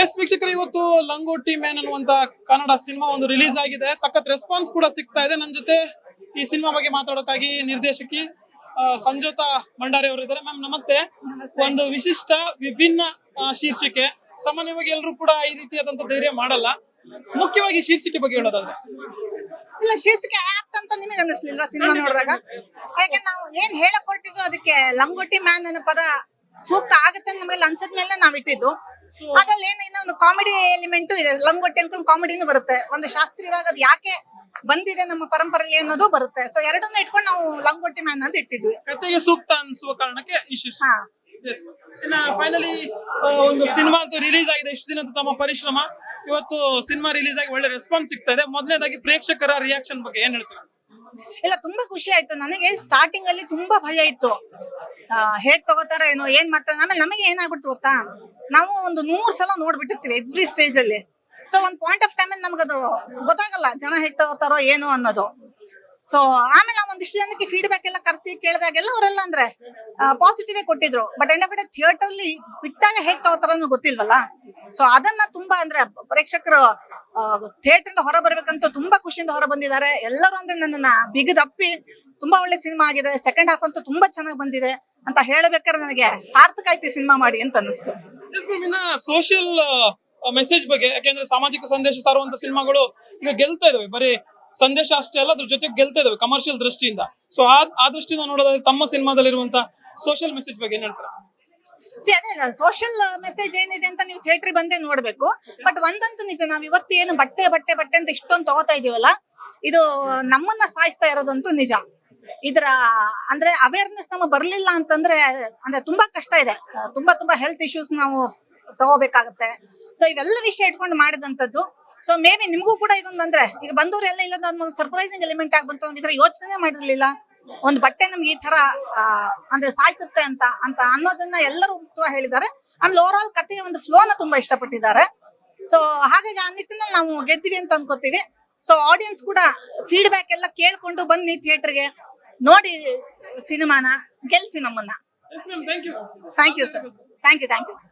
S ವೀಕ್ಷಕರು ಇವತ್ತು ಲಂಗೋಟಿ man ಅನ್ನುವಂತ ಕನ್ನಡ ಸಿನಿಮಾ ಒಂದು ರಿಲೀಸ್ ಆಗಿದೆ. ಸಖತ್ ರೆಸ್ಪಾನ್ಸ್ ಕೂಡ ಸಿಗ್ತಾ ಇದೆ. ನನ್ನ ಜೊತೆ ಈ ಸಿನಿಮಾ ಬಗ್ಗೆ ಮಾತಾಡೋಕ್ಕಾಗಿ ನಿರ್ದೇಶಕಿ ಸಂಜೋತಾ ಭಂಡಾರಿ ಅವರು ಇದ್ದಾರೆ. ಮ್ಯಾಮ್ ನಮಸ್ತೆ. ಒಂದು ವಿಶಿಷ್ಟ ವಿಭಿನ್ನ ಶೀರ್ಷಿಕೆ. ಸಾಮಾನ್ಯವಾಗಿ ಎಲ್ಲರೂ ಕೂಡ ಈ ರೀತಿಯಾದಂತ ಧೈರ್ಯ ಮಾಡಲ್ಲ. ಮುಖ್ಯವಾಗಿ ಶೀರ್ಷಿಕೆ ಬಗ್ಗೆ ಹೇಳೋದಾದ್ರೆ. ಇಲ್ಲ ಶೀರ್ಷಿಕೆ ಆಪ್ಟ್ ಅಂತ ನಿಮಗೆ ಅನ್ನಿಸ್ಲಿಲ್ವಾ ಸಿನಿಮಾ ನೋಡಿದಾಗ? ಯಾಕೆ ನಾವು ಏನ್ ಹೇಳಕ್ ಹೊರಟಿದ್ವು ಅದಕ್ಕೆ ಲಂಗೋಟಿ ಮ್ಯಾನ್ ಅನ್ನೋ ಪದ ಸೂಕ್ತ ಆಗುತ್ತೆ ಅಂತ ನಮಗೆ ಅನ್ಸದ್ಮೇಲೆ ನಾವ್ ಇಟ್ಟಿದ್ದು. ಅದ್ರಲ್ಲಿ ಏನೈನ ಒಂದು ಕಾಮಿಡಿ ಎಲಿಮೆಂಟ್ ಇದೆ. ಲಂಗೋಟಿ ಅನ್ಕೊಂಡು ಕಾಮಿಡಿನೂ ಬರುತ್ತೆ. ಒಂದು ಶಾಸ್ತ್ರೀಯವಾಗಿ ಅದು ಯಾಕೆ ಬಂದಿದೆ ನಮ್ಮ ಪರಂಪರೆಯಲ್ಲಿ ಅನ್ನೋದು ಬರುತ್ತೆ. ಸೊ ಎರಡನ್ನೂ ಇಟ್ಕೊಂಡು ನಾವು ಲಂಗೋಟಿ ಮ್ಯಾನ್ ಅಂತ ಇಟ್ಟಿದ್ವಿ. ಕತೆಗೆ ಸೂಕ್ತ ಅನ್ಸುವ ಕಾರಣಕ್ಕೆ ಇನ್ನ ಫೈನಲಿ ಒಂದು ಸಿನಿಮಾ ಅಂತೂ ರಿಲೀಸ್ ಆಗಿದೆ. ಇಷ್ಟು ದಿನ ತಮ್ಮ ಪರಿಶ್ರಮ. ಇವತ್ತು ಸಿನಿಮಾ ರಿಲೀಸ್ ಆಗಿ ಒಳ್ಳೆ ರೆಸ್ಪಾನ್ಸ್ ಸಿಗ್ತಾ ಇದೆ. ಮೊದಲನೇದಾಗಿ ಪ್ರೇಕ್ಷಕರ ರಿಯಾಕ್ಷನ್ ಬಗ್ಗೆ ಏನ್ ಹೇಳ್ತೀರಾ? ಇಲ್ಲ, ತುಂಬಾ ಖುಷಿ ಆಯ್ತು. ನನಗೆ ಸ್ಟಾರ್ಟಿಂಗ್ ಅಲ್ಲಿ ತುಂಬಾ ಭಯ ಇತ್ತು. ಹೇಗ್ ತಗೋತಾರ ಏನೋ, ಏನ್ ಮಾಡ್ತಾರ, ಆಮೇಲೆ ನಮಗೆ ಏನಾಗ್ಬಿಡ್ತು ಗೊತ್ತಾ? ನಾವು ಒಂದು ನೂರ್ ಸಲ ನೋಡ್ಬಿಟ್ಟಿರ್ತೀವಿ ಎವ್ರಿ ಸ್ಟೇಜ್ ಅಲ್ಲಿ. ಸೊ ಒಂದ್ ಪಾಯಿಂಟ್ ಆಫ್ ಟೈಮ್ ಅಲ್ಲಿ ಅದು ಗೊತ್ತಾಗಲ್ಲ ಜನ ಹೇಗ್ ತಗೋತಾರೋ ಏನು ಅನ್ನೋದು. ಸೊ ಆಮೇಲೆ ಒಂದಿಷ್ಟು ಜನಕ್ಕೆ ಫೀಡ್ಬ್ಯಾಕ್ ಎಲ್ಲ ಕರೆಸಿ ಕೇಳಿದಾಗೆಲ್ಲ ಅವರೆಲ್ಲ ಅಂದ್ರೆ ಪಾಸಿಟಿವ್ ಕೊಟ್ಟಿದ್ರು. ಬಟ್ ಎಂಡ್ ಆಫ್ ಥಿಯೇಟರ್ ಅಲ್ಲಿ ಬಿಟ್ಟಾಗ ಹೇಗ್ ತಗೋತಾರ ಗೊತ್ತಿಲ್ವಲ್ಲ? ಸೊ ಅದನ್ನ ತುಂಬಾ ಅಂದ್ರೆ ಪ್ರೇಕ್ಷಕರು ಥಿಯೇಟರ್ ಇಂದ ಹೊರ ಬರ್ಬೇಕಂತ ತುಂಬಾ ಖುಷಿಯಿಂದ ಹೊರ ಬಂದಿದ್ದಾರೆ ಎಲ್ಲರೂ ಅಂದ್ರೆ ನನ್ನನ್ನ ಬಿಗದಪ್ಪಿ ತುಂಬಾ ಒಳ್ಳೆ ಸಿನಿಮಾ ಆಗಿದೆ. ಸೆಕೆಂಡ್ ಹಾಫ್ ಅಂತೂ ತುಂಬಾ ಚೆನ್ನಾಗಿ ಬಂದಿದೆ ಅಂತ ಹೇಳಬೇಕಾದ್ರೆ ನನಗೆ ಸಾರ್ಥಕ ಆಯ್ತು ಸಿನಿಮಾ ಮಾಡಿ ಅಂತ ಅನಿಸ್ತು ಸೋಷಿಯಲ್ ಮೆಸೇಜ್ ಬಗ್ಗೆ, ಯಾಕೆಂದ್ರೆ ಸಾಮಾಜಿಕ ಸಂದೇಶ ಸಾರುವಂತ ಸಿನಿಮಾಗಳು ಈಗ ಗೆಲ್ತಾ ಇದಾವೆ. ಬರೀ ಸಂದೇಶ ಅಷ್ಟೇ ಅಲ್ಲ, ಅದ್ರ ಜೊತೆಗೆ ಗೆಲ್ತಾ ಇದಾವೆ ಕಮರ್ಷಿಯಲ್ ದೃಷ್ಟಿಯಿಂದ. ಸೊ ಆ ದೃಷ್ಟಿಯಿಂದ ನೋಡೋದಾದ್ರೆ ತಮ್ಮ ಸಿನಿಮಾದಲ್ಲಿರುವಂತ ಸೋಷಿಯಲ್ ಮೆಸೇಜ್ ಬಗ್ಗೆ ಏನ್ ಹೇಳ್ತೀರಾ? ಸಿ ಅದೇ ಸೋಷಿಯಲ್ ಮೆಸೇಜ್ ಏನಿದೆ ಅಂತ ನೀವು ಥಿಯೇಟರ್ ಬಂದೇ ನೋಡ್ಬೇಕು. ಬಟ್ ಒಂದಂತೂ ನಿಜ, ನಾವ್ ಇವತ್ತು ಏನು ಬಟ್ಟೆ ಬಟ್ಟೆ ಬಟ್ಟೆ ಅಂತ ಇಷ್ಟೊಂದು ತಗೋತಾ ಇದೀವಲ್ಲ, ಇದು ನಮ್ಮನ್ನ ಸಾಯಿಸ್ತಾ ಇರೋದಂತೂ ನಿಜ. ಇದರ, ಅಂದ್ರೆ ಅವೇರ್ನೆಸ್ ನಮಗೆ ಬರ್ಲಿಲ್ಲ ಅಂತಂದ್ರೆ, ಅಂದ್ರೆ ತುಂಬಾ ಕಷ್ಟ ಇದೆ. ತುಂಬಾ ತುಂಬಾ ಹೆಲ್ತ್ ಇಶ್ಯೂಸ್ ನಾವು ತಗೋಬೇಕಾಗತ್ತೆ. ಸೊ ಇವೆಲ್ಲ ವಿಷಯ ಇಟ್ಕೊಂಡು ಮಾಡಿದಂತದ್ದು ಸೊ ಮೇ ಬಿ ನಿಮಗೂ ಕೂಡ ಇದೊಂದು ಅಂದ್ರೆ, ಈಗ ಬಂದವರೆಲ್ಲ ಇಲ್ಲ ಸರ್ಪ್ರೈಸಿಂಗ್ ಎಲಿಮೆಂಟ್ ಆಗಿ ಬಂತು ಯೋಚನೆ ಮಾಡಿರ್ಲಿಲ್ಲ. ಒಂದು ಬಟ್ಟೆ ನಮ್ಗೆ ಈ ತರ ಅಂದ್ರೆ ಸಾಯಿಸುತ್ತೆ ಅಂತ ಅಂತ ಅನ್ನೋದನ್ನ ಎಲ್ಲರೂ ತುಂಬ ಹೇಳಿದ್ದಾರೆ. ಆಮೇಲೆ ಓವರ್ ಆಲ್ ಕಥೆಯ ಒಂದು ಫ್ಲೋನ ತುಂಬಾ ಇಷ್ಟಪಟ್ಟಿದ್ದಾರೆ. ಸೊ ಹಾಗಾಗಿ ಆ ನಿಟ್ಟಿನಲ್ಲಿ ನಾವು ಗೆದ್ದಿವಿ ಅಂತ ಅನ್ಕೋತೀವಿ. ಸೊ ಆಡಿಯನ್ಸ್ ಕೂಡ ಫೀಡ್ಬ್ಯಾಕ್ ಎಲ್ಲ ಕೇಳ್ಕೊಂಡು ಬನ್ನಿ ಥಿಯೇಟರ್ಗೆ ನೋಡಿ ಸಿನಿಮಾನ ಗೆಲ್ಸಿ ನಮ್ಮನ್ನ. Thank you sir thank you thank you sir